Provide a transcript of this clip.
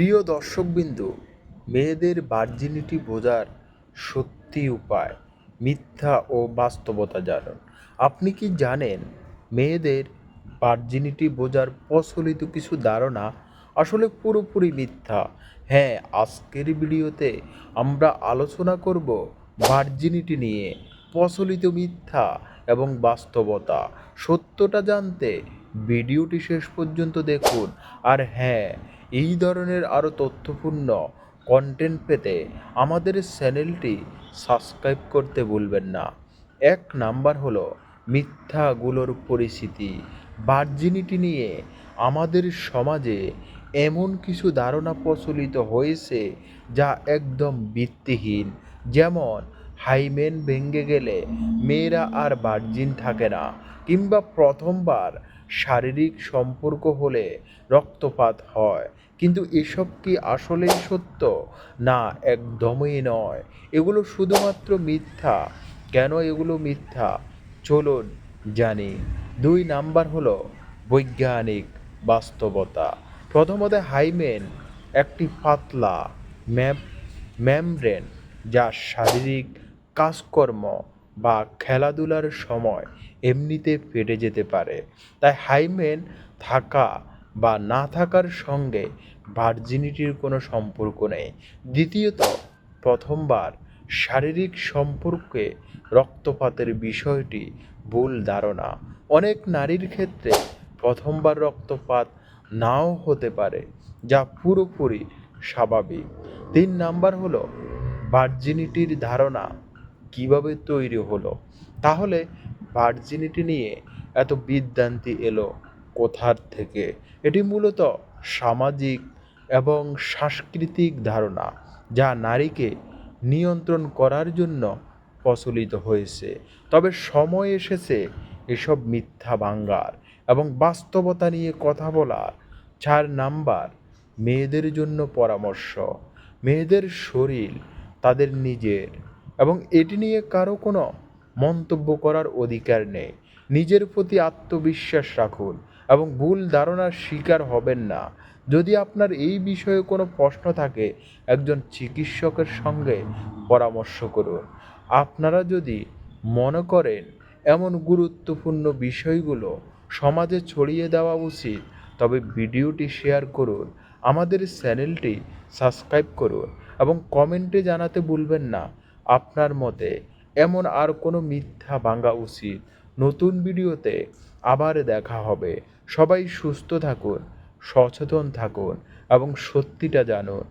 প্রিয় দর্শকবৃন্দ, মেয়েদের ভার্জিনিটি বোঝার সত্যি উপায়, মিথ্যা ও বাস্তবতা জানুন। আপনি কি জানেন মেয়েদের ভার্জিনিটি বোঝার প্রচলিত কিছু ধারণা? আসলে পুরোপুরি মিথ্যা। হ্যাঁ আজকের ভিডিওতে আমরা আলোচনা করব ভার্জিনিটি নিয়ে, প্রচলিত মিথ্যা এবং বাস্তবতা। সত্যটা জানতে ভিডিওটি শেষ পর্যন্ত দেখুন। আর হ্যাঁ এই ধরনের আরও তথ্যপূর্ণ কন্টেন্ট পেতে আমাদের চ্যানেলটি সাবস্ক্রাইব করতে ভুলবেন না। এক নাম্বার হলো মিথ্যাগুলোর পরিস্থিতি ভার্জিনিটি নিয়ে আমাদের সমাজে এমন কিছু ধারণা প্রচলিত হয়েছে যা একদম ভিত্তিহীন। যেমন, হাইমেন ভেঙে গেলে মেয়েরা আর ভার্জিন থাকে না, কিংবা প্রথমবার শারীরিক সম্পর্ক হলে রক্তপাত হয়। কিন্তু এসব কি আসলেই সত্য? না, একদমই নয়। এগুলো শুধুমাত্র মিথ্যা। কেন এগুলো মিথ্যা? চলুন জানি। দুই নাম্বার হলো বৈজ্ঞানিক বাস্তবতা। প্রথমত হাইমেন, একটি পাতলা ম্যাম ম্যামব্রেন যা শারীরিক কাজকর্ম বা খেলাধুলার সময় এমনিতে ফেটে যেতে পারে। তাই হাইমেন থাকা বা না থাকার সঙ্গে ভার্জিনিটির কোনো সম্পর্ক নেই। দ্বিতীয়ত, প্রথমবার শারীরিক সম্পর্কে রক্তপাতের বিষয়টি ভুল ধারণা। অনেক নারীর ক্ষেত্রে প্রথমবার রক্তপাত নাও হতে পারে, যা পুরোপুরি স্বাভাবিক। তিন নাম্বার হলো, ভার্জিনিটির ধারণা কীভাবে তৈরি হলো? তাহলে ভার্জিনিটি নিয়ে এত বিদ্যান্তি এলো কোথার থেকে? এটি মূলত সামাজিক এবং সাংস্কৃতিক ধারণা যা নারীকে নিয়ন্ত্রণ করার জন্য প্রচলিত হয়েছে। তবে সময় এসেছে এসব মিথ্যা বাঙ্গার এবং বাস্তবতা নিয়ে কথা বলার। চার নাম্বার, মেয়েদের জন্য পরামর্শ। মেয়েদের শরীর তাদের নিজের। এবং এটি নিয়ে কারও কোনো মন্তব্য করার অধিকার নেই। নিজের প্রতি আত্মবিশ্বাস রাখুন এবং ভুল ধারণার শিকার হবেন না। যদি আপনার এই বিষয়ে কোনো প্রশ্ন থাকে, একজন চিকিৎসকের সঙ্গে পরামর্শ করুন। আপনারা যদি মনে করেন এমন গুরুত্বপূর্ণ বিষয়গুলো সমাজে ছড়িয়ে দেওয়া উচিত, তবে ভিডিওটি শেয়ার করুন, আমাদের চ্যানেলটি সাবস্ক্রাইব করুন এবং কমেন্টে জানাতে ভুলবেন না। আপনার মতে এমন আর কোনো মিথ্যা ভাঙা উচিত? নতুন ভিডিওতে আবার দেখা হবে। সবাই সুস্থ থাকুন, সচেতন থাকুন এবং সত্যিটা জানুন।